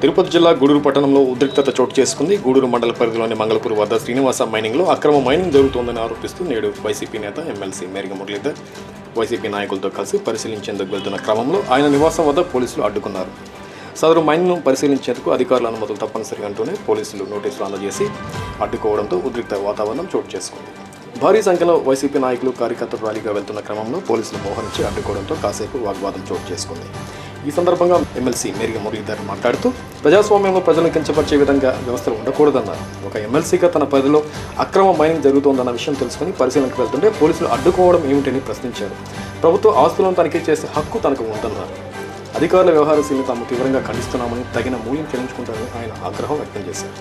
తిరుపతి జిల్లా గూడూరు పట్టణంలో ఉద్రిక్తత చోటు చేసుకుంది. గూడూరు మండల పరిధిలోని మంగళపూర్ వద్ద శ్రీనివాస మైనింగ్లో అక్రమ మైనింగ్ జరుగుతోందని ఆరోపిస్తూ నేడు వైసీపీ నేత ఎమ్మెల్సీ మేరిగ మురళీధర్ వైసీపీ నాయకులతో కలిసి పరిశీలించేందుకు వెళ్తున్న క్రమంలో ఆయన నివాసం వద్ద పోలీసులు అడ్డుకున్నారు. సదరు మైన్ను పరిశీలించేందుకు అధికారుల అనుమతులు తప్పనిసరి అంటూనే పోలీసులు నోటీసులు అందజేసి అడ్డుకోవడంతో ఉద్రిక్త వాతావరణం చోటు చేసుకుంది. భారీ సంఖ్యలో వైసీపీ నాయకులు కార్యకర్తలు ర్యాలీగా వెళ్తున్న క్రమంలో పోలీసులు మోహరించి అడ్డుకోవడంతో కాసేపు వాగ్వాదం చోటు చేసుకుంది. ఈ సందర్భంగా ఎమ్మెల్సీ మేరిగా మురళీధర్ మాట్లాడుతూ ప్రజాస్వామ్యంలో ప్రజలను కించపరిచే విధంగా వ్యవస్థలు ఉండకూడదన్నారు. ఒక ఎమ్మెల్సీగా తన పరిధిలో అక్రమ మైనింగ్ జరుగుతోందన్న విషయం తెలుసుకుని పరిశీలనకు వెళ్తుంటే పోలీసులు అడ్డుకోవడం ఏమిటని ప్రశ్నించారు. ప్రభుత్వ ఆస్తులను తనిఖీ చేసే హక్కు తనకు ఉందన్నారు. అధికారుల వ్యవహారశీలను తాము తీవ్రంగా ఖండిస్తున్నామని తగిన మూల్యం చెల్లించుకుంటారని ఆయన ఆగ్రహం వ్యక్తం చేశారు.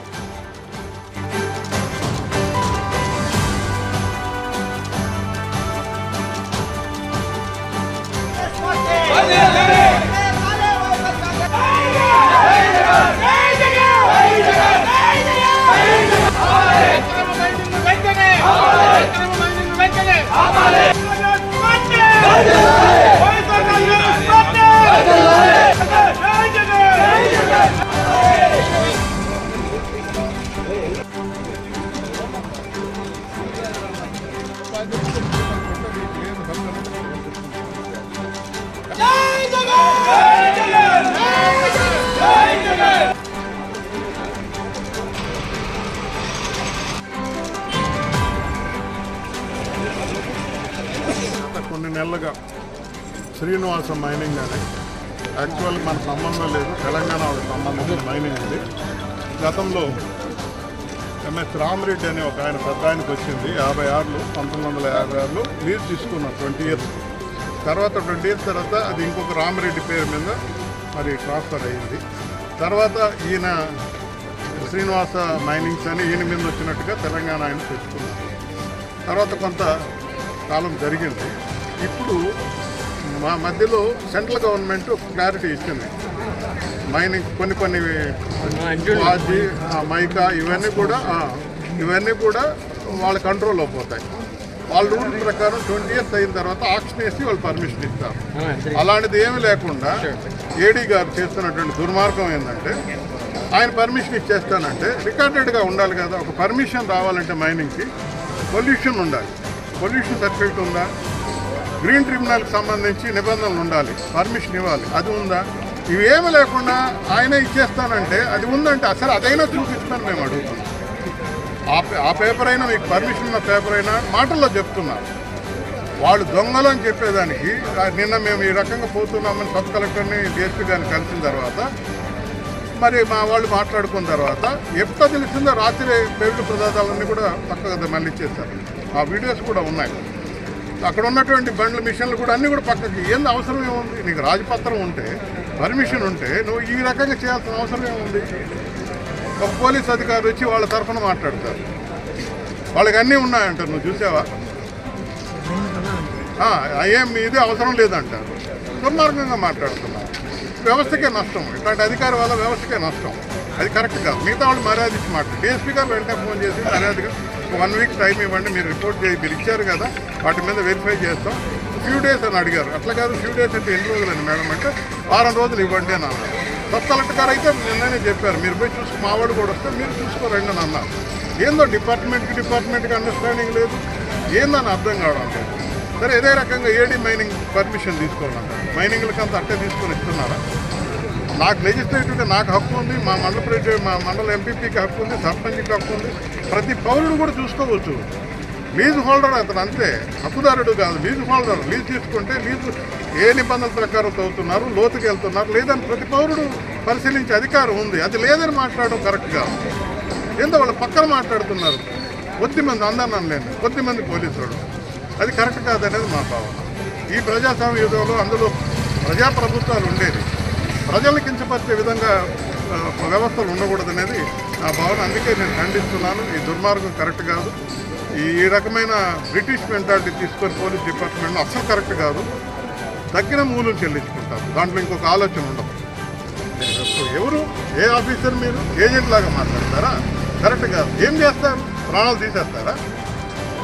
కొన్ని నెలలుగా శ్రీనివాస మైనింగ్ అని. యాక్చువల్ మన సంబంధం లేదు. తెలంగాణ సంబంధం మైనింగ్ ఉంది. గతంలో ఎంఎస్ రామరెడ్డి అనే ఒక ఆయన పెద్ద ఆయనకు వచ్చింది యాభై ఆరులో పంతొమ్మిది వందల యాభై ఆరులో లీజ్ తీసుకున్నారు ట్వంటీ ఇయర్స్. తర్వాత ట్వంటీ ఇయర్స్ తర్వాత అది ఇంకొక రామరెడ్డి పేరు మీద మరి ట్రాన్స్ఫర్ అయ్యింది. తర్వాత ఈయన శ్రీనివాస మైనింగ్స్ అని ఈయన మీద వచ్చినట్టుగా తెలంగాణ ఆయన తెచ్చుకున్నారు. తర్వాత కొంత కాలం జరిగింది. ఇప్పుడు మా మధ్యలో సెంట్రల్ గవర్నమెంట్ క్లారిటీ ఇచ్చింది. మైనింగ్ కొన్ని కొన్ని ఆ, మైకా ఇవన్నీ కూడా ఇవన్నీ కూడా వాళ్ళ కంట్రోల్లో పోతాయి. వాళ్ళ రూల్ ప్రకారం ట్వంటీ ఇయర్స్ అయిన తర్వాత ఆక్షన్ వేసి వాళ్ళు పర్మిషన్ ఇస్తారు. అలాంటిది ఏమీ లేకుండా ఏడీ గారు చేస్తున్నటువంటి దుర్మార్గం ఏంటంటే ఆయన పర్మిషన్ ఇచ్చేస్తానంటే రికార్డెడ్గా ఉండాలి కదా. ఒక పర్మిషన్ రావాలంటే మైనింగ్కి పొల్యూషన్ ఉండాలి. పొల్యూషన్ సర్టిఫికేట్ ఉందా? గ్రీన్ ట్రిబ్యునల్కి సంబంధించి నిబంధనలు ఉండాలి. పర్మిషన్ ఇవ్వాలి. అది ఉందా? ఇవేమి లేకుండా ఆయన ఇచ్చేస్తానంటే అది ఉందంటే అసలు అదైనా చూపించుకొని మేము అడుగుతున్నాం ఆ పే- ఆ పేపర్ అయినా మీకు పర్మిషన్ ఉన్న పేపర్ అయినా మాటల్లో చెప్తున్నారు వాళ్ళు దొంగలు అని చెప్పేదానికి నిన్న మేము ఈ రకంగా పోతున్నామని సబ్ కలెక్టర్ని డిఎస్పీ గారిని కలిసిన తర్వాత మరి మా వాళ్ళు మాట్లాడుకున్న తర్వాత ఎప్పుడో తెలిసిందో రాత్రి పేరుడు పదార్థాలన్నీ కూడా పక్కగా మళ్ళీ ఇచ్చేస్తారు. ఆ వీడియోస్ కూడా ఉన్నాయి. అక్కడ ఉన్నటువంటి బండ్ల మిషన్లు కూడా అన్నీ కూడా పక్కకి ఏంది అవసరం ఏముంది? నీకు రాజపత్రం ఉంటే పర్మిషన్ ఉంటే నువ్వు ఈ రకంగా చేయాల్సిన అవసరం ఏముంది ఒక పోలీస్ అధికారి వచ్చి వాళ్ళ తరఫున మాట్లాడతారు. వాళ్ళకి అన్నీ ఉన్నాయంటారు నువ్వు చూసావా? ఏం ఇది అవసరం లేదంటారు. దుర్మార్గంగా మాట్లాడుతున్నారు. వ్యవస్థకే నష్టం. ఇట్లాంటి అధికారి వల్ల వ్యవస్థకే నష్టం. అది కరెక్ట్ కాదు. మిగతా వాళ్ళు మర్యాద ఇచ్చి మాట్లాడు. డిఎస్పీ గారు వెంటనే ఫోన్ చేసి మర్యాదగా వన్ వీక్ టైం ఇవ్వండి మీరు రిపోర్ట్ చేసి మీరు ఇచ్చారు కదా వాటి మీద వెరిఫై చేస్తాం. ఫ్యూ డేస్ అని అడిగారు. అట్లా కాదు ఫ్యూ డేస్ అంటే ఎన్ని రోజులండి మేడం అంటే వారం రోజులు ఇవ్వండి అని అన్నారు. సబ్ కలెక్టర్ గారు అయితే నిన్ననే చెప్పారు మీరు పోయి చూసుకు మావాడు కూడా వస్తే మీరు చూసుకోరండి అని అన్నారు. ఏందో డిపార్ట్మెంట్కి డిపార్ట్మెంట్కి అండర్స్టాండింగ్ లేదు. ఏందని అర్థం కావడం లేదు. సరే ఇదే రకంగా ఏడీ మైనింగ్ పర్మిషన్ తీసుకోవాలంట. మైనింగ్లకి అంత అట్టే తీసుకొని ఇస్తున్నారా? నాకు లెజిస్లేటివ్గా నాకు హక్కు ఉంది మా మండల మా మండల ఎంపీపీకి హక్కు ఉంది సర్పంచ్కి హక్కు ఉంది. ప్రతి పౌరుడు కూడా చూసుకోవచ్చు. లీజ్ హోల్డర్ అతను అంతే హక్కుదారుడు కాదు. లీజ్ హోల్డర్ లీజ్ తీసుకుంటే లీజు ఏ నిబంధనల ప్రకారం చదువుతున్నారు లోతుకి వెళ్తున్నారు లేదని ప్రతి పౌరుడు పరిశీలించే అధికారం ఉంది. అది లేదని మాట్లాడడం కరెక్ట్ కాదు ఏందో వాళ్ళు పక్కన మాట్లాడుతున్నారు. కొద్దిమంది అందరిని కొద్ది మంది పోలీసులు. అది కరెక్ట్ కాదనేది మా భావన. ఈ ప్రజాస్వామ్య యుగంలో అందులో ప్రజాప్రభుత్వాలు ఉండేది ప్రజల్ని కించపరిచే విధంగా ఆ, వ్యవస్థలు ఉండకూడదనేది నా భావన. అందుకే నేను ఖండిస్తున్నాను. ఈ దుర్మార్గం కరెక్ట్ కాదు. ఈ రకమైన బ్రిటిష్ మెంటాలిటీ తీసుకొని పోలీస్ డిపార్ట్మెంట్ అసలు కరెక్ట్ కాదు. తగ్గిన మూలం చెల్లించుకుంటారు. దాంట్లో ఇంకొక ఆలోచన ఉండదు. ఎవరు? ఏ ఆఫీసర్ మీరు? ఏజెంట్ లాగా మాట్లాడతారా? కరెక్ట్ కాదు. ఏం చేస్తారు? ప్రాణాలు తీసేస్తారా?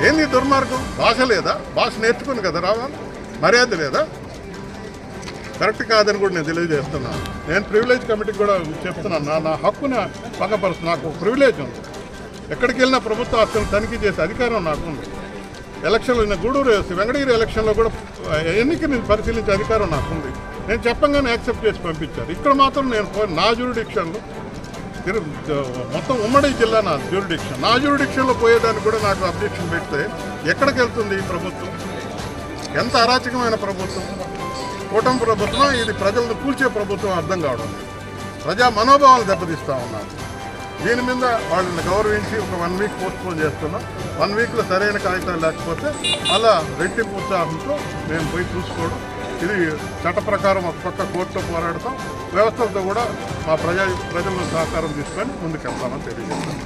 ఏంది దుర్మార్గం? భాష లేదా? భాష నేర్చుకుని కదా రావాలి. మర్యాద లేదా? కరెక్ట్ కాదని కూడా నేను తెలియజేస్తున్నాను నేను ప్రివిలేజ్ కమిటీకి కూడా చెప్తున్నాను. నా నా హక్కును పక్కపరుస్తు నాకు ఒక ప్రివిలేజ్ ఉంది. ఎక్కడికి వెళ్ళినా ప్రభుత్వ ఆస్తులను తనిఖీ చేసే అధికారం నాకు ఉంది ఎలక్షన్లో నేను గూడూరు వేసి వెంకటగిరి ఎలక్షన్లో కూడా ఆ, ఎన్నికని పరిశీలించే అధికారం నాకు ఉంది నేను చెప్పంగానే యాక్సెప్ట్ చేసి పంపించారు. ఇక్కడ మాత్రం నేను నా జ్యూరిడిక్షన్లో మొత్తం ఉమ్మడి జిల్లా నా జ్యూరిడిక్షన్. నా జ్యూరిడిక్షన్లో పోయేదానికి కూడా నాకు అబ్జెక్షన్ పెడితే ఎక్కడికి వెళ్తుంది ఈ ప్రభుత్వం? ఎంత అరాచకమైన ప్రభుత్వం? కూటమి ప్రభుత్వం ఇది ప్రజలను కూల్చే ప్రభుత్వం అర్థం కావడం. ప్రజా మనోభావాలు దెబ్బతీస్తూ ఉన్నారు. దీని మీద వాళ్ళని గౌరవించి ఒక వన్ వీక్ పోస్ట్పోన్ చేస్తున్నాం. వన్ వీక్లో సరైన కాగితాలు లేకపోతే అలా రెట్టింపు ఉత్సాహంతో మేము పోయి చూసుకోవడం. ఇది చట్ట ప్రకారం ఒక పక్క కోర్టులో పోరాడతాం. వ్యవస్థలతో కూడా మా ప్రజా ప్రజల సహకారం తీసుకొని ముందుకెళ్తామని తెలియజేస్తాం